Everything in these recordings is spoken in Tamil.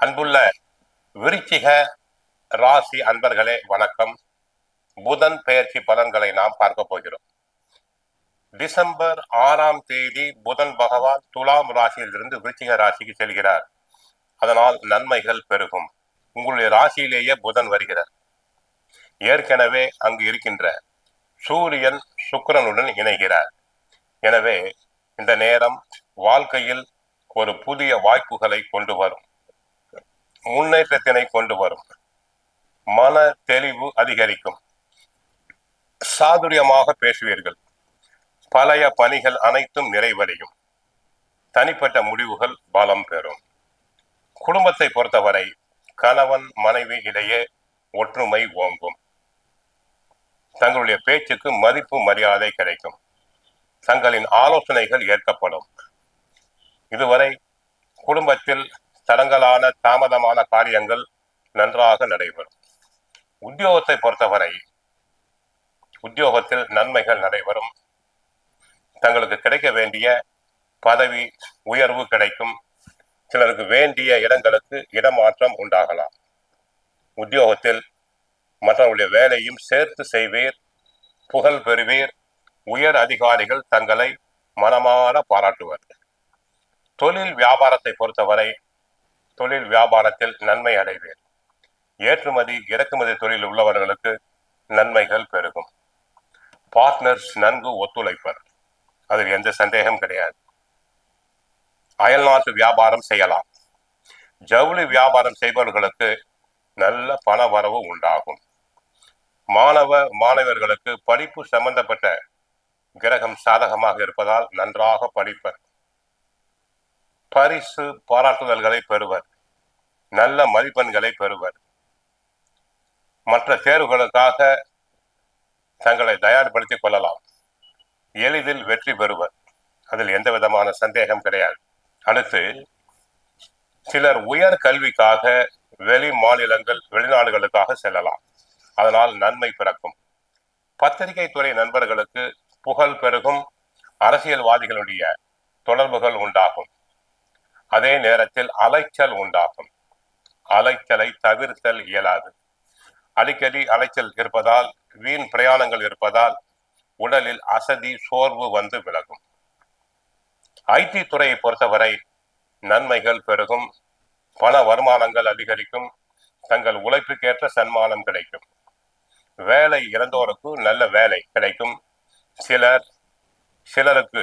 அன்புள்ள விருச்சிக ராசி அன்பர்களே வணக்கம். புதன் பெயர்ச்சி பலன்களை நாம் பார்க்க போகிறோம். டிசம்பர் ஆறாம் தேதி புதன் பகவான் துலாம் ராசியிலிருந்து விருச்சிக ராசிக்கு செல்கிறார். அதனால் நன்மைகள் பெருகும். உங்களுடைய ராசியிலேயே புதன் வருகிறார். ஏற்கனவே அங்கு இருக்கின்ற சூரியன் சுக்கரனுடன் இணைகிறார். எனவே இந்த நேரம் வாழ்க்கையில் ஒரு புதிய வாய்ப்புகளை கொண்டு வரும். முன்னேற்றத்தினை கொண்டு வரும். மன தெளிவு அதிகரிக்கும். சாதுரியமாக பேசுவீர்கள். பழைய பணிகள் அனைத்தும் நிறைவடையும். தனிப்பட்ட முடிவுகள் பலம் பெறும். குடும்பத்தை பொறுத்தவரை கணவன் மனைவி இடையே ஒற்றுமை ஓங்கும். தங்களுடைய பேச்சுக்கு மதிப்பு மரியாதை கிடைக்கும். தங்களின் ஆலோசனைகள் ஏற்கப்படும். இதுவரை குடும்பத்தில் தடங்கலான தாமதமான காரியங்கள் நன்றாக நடைபெறும். உத்தியோகத்தை பொறுத்தவரை உத்தியோகத்தில் நன்மைகள் நடைபெறும். தங்களுக்கு கிடைக்க வேண்டிய பதவி உயர்வு கிடைக்கும். சிலருக்கு வேண்டிய இடங்களுக்கு இடமாற்றம் உண்டாகலாம். உத்தியோகத்தில் மற்றவருடைய வேலையும் சேர்த்து செய்வீர் புகழ் பெறுவீர். உயர் அதிகாரிகள் தங்களை மனமாற பாராட்டுவர். தொழில் வியாபாரத்தை பொறுத்தவரை தொழில் வியாபாரத்தில் நன்மை அடைவேன் ஏற்றுமதி இறக்குமதி தொழில் உள்ளவர்களுக்கு நன்மைகள் பெருகும். பார்ட்னர்ஸ் நன்கு ஒத்துழைப்பர். அதில் எந்த சந்தேகம் கிடையாது. அயல்நாட்டு வியாபாரம் செய்யலாம். ஜவுளி வியாபாரம் செய்பவர்களுக்கு நல்ல பண வரவு உண்டாகும். மாணவ மாணவர்களுக்கு படிப்பு சம்பந்தப்பட்ட கிரகம் சாதகமாக இருப்பதால் நன்றாக படிப்பர். பரிசு பாராட்டுதல்களை பெறுவர். நல்ல மதிப்பெண்களை பெறுவர். மற்ற தேர்வுகளுக்காக தங்களை தயார்படுத்திக் கொள்ளலாம். எளிதில் வெற்றி பெறுவர். அதில் எந்த விதமான சந்தேகம் கிடையாது. அடுத்து சிலர் உயர் கல்விக்காக வெளி மாநிலங்கள் வெளிநாடுகளுக்காக செல்லலாம். அதனால் நன்மை பிறக்கும். பத்திரிகை துறை நண்பர்களுக்கு புகழ் பெருகும். அரசியல்வாதிகளுடைய தொடர்புகள் உண்டாகும். அதே நேரத்தில் அலைச்சல் உண்டாகும். அலைச்சலை தவிர்த்தல் இயலாது. அடிக்கடி அலைச்சல் இருப்பதால் வீண் பிரயாணங்கள் இருப்பதால் உடலில் அசதி சோர்வு வந்து விலகும். ஐடி துறையை பொறுத்தவரை நன்மைகள் பெருகும். பண வருமானங்கள் அதிகரிக்கும். தங்கள் உழைப்புக்கேற்ற சன்மானம் கிடைக்கும். வேலை இறந்தோருக்கு நல்ல வேலை கிடைக்கும். சிலர் சிலருக்கு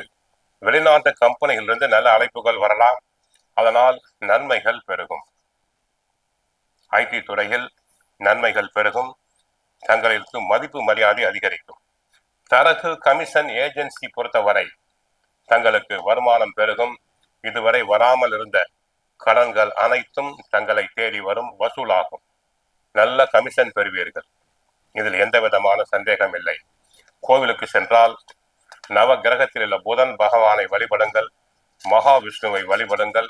வெளிநாட்டு கம்பெனிகளிலிருந்து நல்ல அழைப்புகள் வரலாம். அதனால் நன்மைகள் பெருகும். ஐடி துறையில் நன்மைகள் பெருகும். தங்களுக்கு மதிப்பு மரியாதை அதிகரிக்கும். தரகு கமிஷன் ஏஜென்சி பொறுத்தவரை தங்களுக்கு வருமானம் பெருகும். இதுவரை வராமல் இருந்த கடன்கள் அனைத்தும் தங்களை தேடி வரும் வசூலாகும். நல்ல கமிஷன் பெறுவீர்கள். இதில் எந்த விதமான சந்தேகம் இல்லை. கோவிலுக்கு சென்றால் நவ கிரகத்தில் உள்ள புதன் பகவானை வழிபடுங்கள். மகாவிஷ்ணுவை வழிபடுங்கள்.